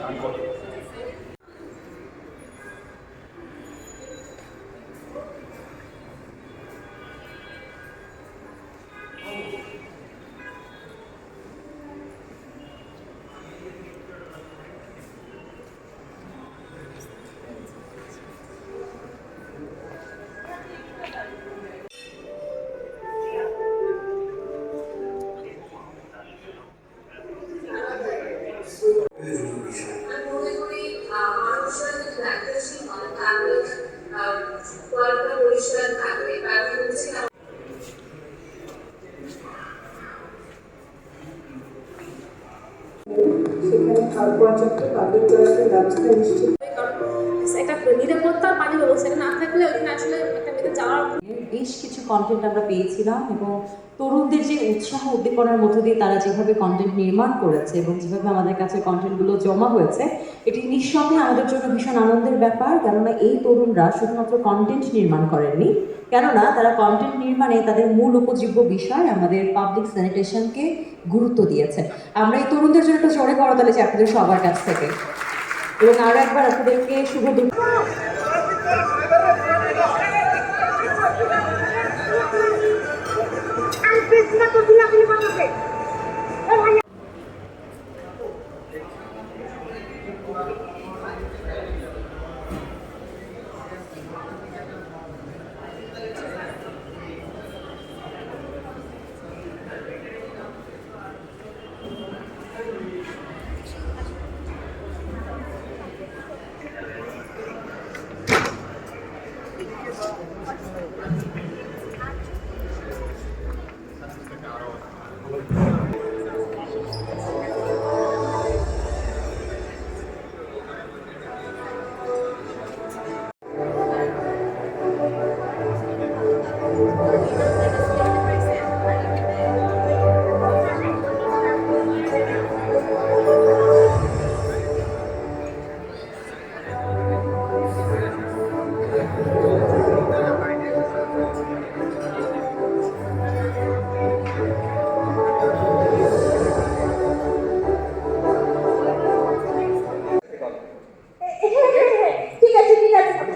আমি খাল পাবলিক টয়লেটের ব্যবস্থা নিশ্চিত। একটা নিরাপত্তার পানি ব্যবস্থা না থাকলে ওইখানে আসলে একটা মেয়েদের যাওয়ার বেশ কিছু কন্টেন্ট আমরা পেয়েছিলাম এবং তরুণদের যে উৎসাহ উদ্দীপনার মধ্য দিয়ে তারা যেভাবে কন্টেন্ট নির্মাণ করেছে এবং যেভাবে আমাদের কাছে কন্টেন্টগুলো জমা হয়েছে এটি নিঃসন্দেহে আমাদের জন্য ভীষণ আনন্দের ব্যাপার। কেননা এই তরুণরা শুধুমাত্র কন্টেন্ট নির্মাণ করেননি কেননা তারা কন্টেন্ট নির্মাণে তাদের মূল উপজীব্য বিষয় আমাদের পাবলিক স্যানিটেশনকে গুরুত্ব দিয়েছেন। আমরা এই তরুণদের জন্য একটা জোরে করা তাহলে আপনাদের সবার কাছ থেকে। এবং আরও একবার আপনাদেরকে শুভ দুপুর।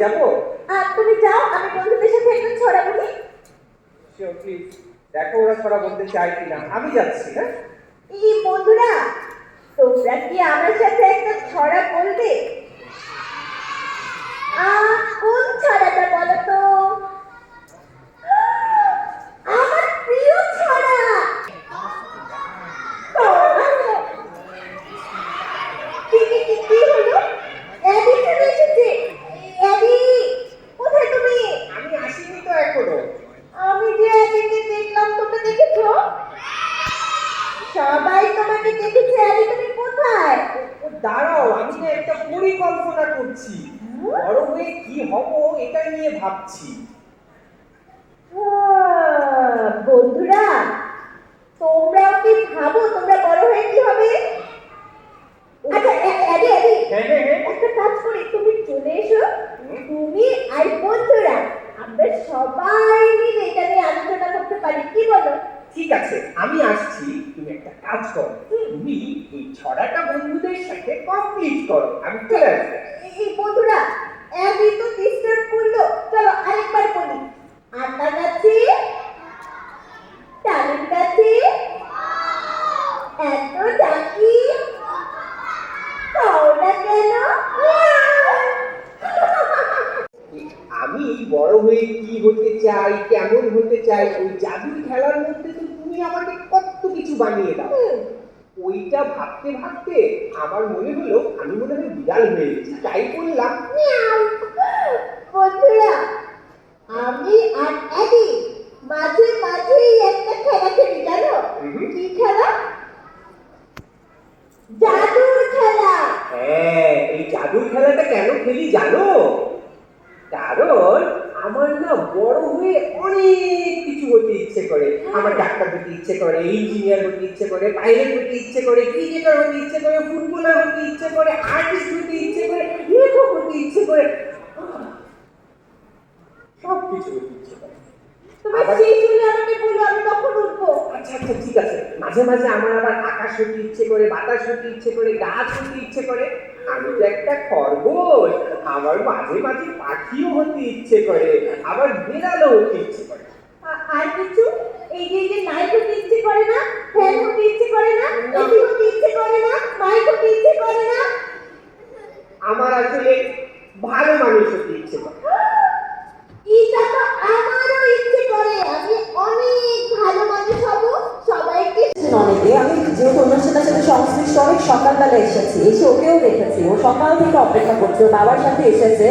যাব? আর তুমি যাও আমি বন্ধুদের সাথে একটু ছড়া বলি শিওর প্লিজ দেখো ওরা ছড়া বলতে চায় কিনা। আমি যাচ্ছি না এই বন্ধুরা তোমরা কি আমার সাথে একটা ছড়া বলবে আ কোন ছড়াটা বলো তো আমার প্রিয় ছড়া কি কি কি কি হলো অ্যাবি চলে এসেছে অ্যাবি কোথায় তুমি আমি আসিনি তো এখনও আমি যে অ্যাবিকে দেখলাম তোমরা দেখেছ সবাই তোমাকে দেখেছে তুমি কোথায় দাঁড়াও আমি না একটা পরিকল্পনা করছি। বড় হয়ে কি হব এটা নিয়ে ভাবছি। বন্ধুরা তোমরাও কি ভাবো? তোমরা বড় হয়ে কি হবে? আচ্ছা হ্যাঁ হ্যাঁ হ্যাঁ একটা কাজ করি তুমি চলে এসো। তুমি আর বন্ধুরা আমরা সবাই মিলে এটা নিয়ে আলোচনা করতে পারি কি বলো? ঠিক আছে আমি আসছি তুমি একটা কাজ করো। তুমি এই ছড়াটা বন্ধুদের সাথে কমপ্লিট করো আমি চলে আসব। এই- বন্ধুরা অ্যাবি তো ডিস্টার্ব করল। চলো আরেকবার বলি। আটা গাছে তালের গাছে এত ডাকি? না কেন? আমি বড় হয়ে কি হতে চাই কেমন হতে চাই ওই জাদুর খেলার মধ্যে তুমি আমাকে কত কিছু বানিয়ে দাও। ওইটা ভাবতে ভাবতে আমার মনে হলো আমি মনে হয় বিড়াল হয়ে গেছি। তাই বললাম মিয়াও। বন্ধুরা আমি আর অ্যাবি মাঝে মাঝেই একটা খেলা খেলি জানো। কি খেলা? জাদুর খেলা। হ্যাঁ এই জাদুর খেলাটা কেন খেলি জানো? কারণ বড় হয়ে অনেক কিছু হতে ইচ্ছে করে। আমার ডাক্তার হতে ইচ্ছে করে ইঞ্জিনিয়ার হতে ইচ্ছে করে পাইলট হতে ইচ্ছে করে ক্রিকেটার হতে ইচ্ছে করে ফুটবলার হতে ইচ্ছে করে আর্টিস্ট হতে ইচ্ছে করে লেখক হতে ইচ্ছে করে সব কিছু হতে ইচ্ছে করে তুমি আবার- সেই শুনে আমাকে বলো আমি তখন মাঝে মাঝে আমার আবার আকাশ হতে ইচ্ছে করে বাতাস হতে ইচ্ছে করে গাছ হতে ইচ্ছে করে। আমি তো একটা খরগোশ আমার মাঝে মাঝে পাখিও হতে ইচ্ছে করে আবার বেড়ালও হতে ইচ্ছে করে। আর কিছু? এই যে এই যে নাইট হতে ইচ্ছে করে না ফ্যান হতে ইচ্ছে করে না। এসি হতে ইচ্ছে করে না মাইক হতে ইচ্ছে করে না আমার আসলে ভালো মানুষ হতে ইচ্ছে করে এটা তো আমারও ইচ্ছে করে আমি অনেক ভালো মানুষ হব সবাইকে আমি যেহেতু অনুষ্ঠানের সাথে সংশ্লিষ্ট অনেক সকালবেলা এসেছি, এসে ওকেও দেখেছি। ও সকাল থেকে অপেক্ষা করছে, ওর বাবার সাথে এসেছে।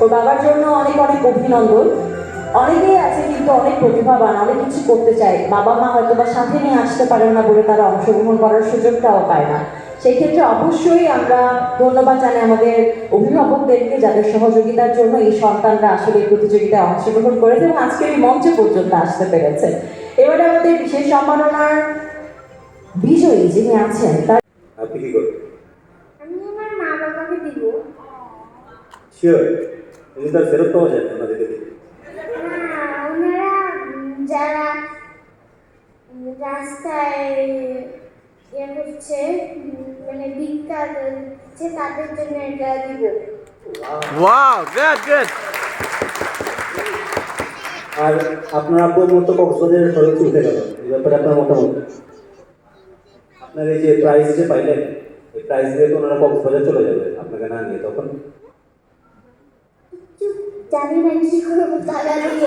ওর বাবার জন্য অনেক অনেক অভিনন্দন। অনেকেই আছে কিন্তু অনেক প্রতিভাবান, অনেক কিছু করতে চায়। বাবা মা হয়তো বা সাথে নিয়ে আসতে পারেন না বলে তারা অংশগ্রহণ করার সুযোগটাও পায় না। সেই ক্ষেত্রে অবশ্যই আমরা ধন্যবাদ জানাই আমাদের অভিভাবকদেরকে যাদের সহযোগিতার জন্য এই সন্তানরা আসলে এই প্রতিযোগিতায় অংশগ্রহণ করেছে এবং আজকের এই মঞ্চে পর্যন্ত আসতে পেরেছে। এবারে আমাদের বিশেষ সম্মাননার বিজয়ী যিনি আছেন তার আপনি কি করবেন? আমি আমার মা বাবাকে দিব শিওর তার ফেরত পাওয়া যায় না দিলে ওনারা যারা রাস্তায় ইয়ে করছে মানে ভিক্ষা দিচ্ছে তাদের জন্য এটা দিব। Wow, good, good. আর আপনার আব্বুর মতো কক্সবাজারের খরচ উঠে গেল। এই ব্যাপারে আপনার মতামত? আপনার এই যে প্রাইস যে পাইলেন, এই প্রাইস দিয়ে তো ওনারা কক্সবাজার চলে যাবে, আপনাকে না নিয়ে তখন? জানি না কি করব দিব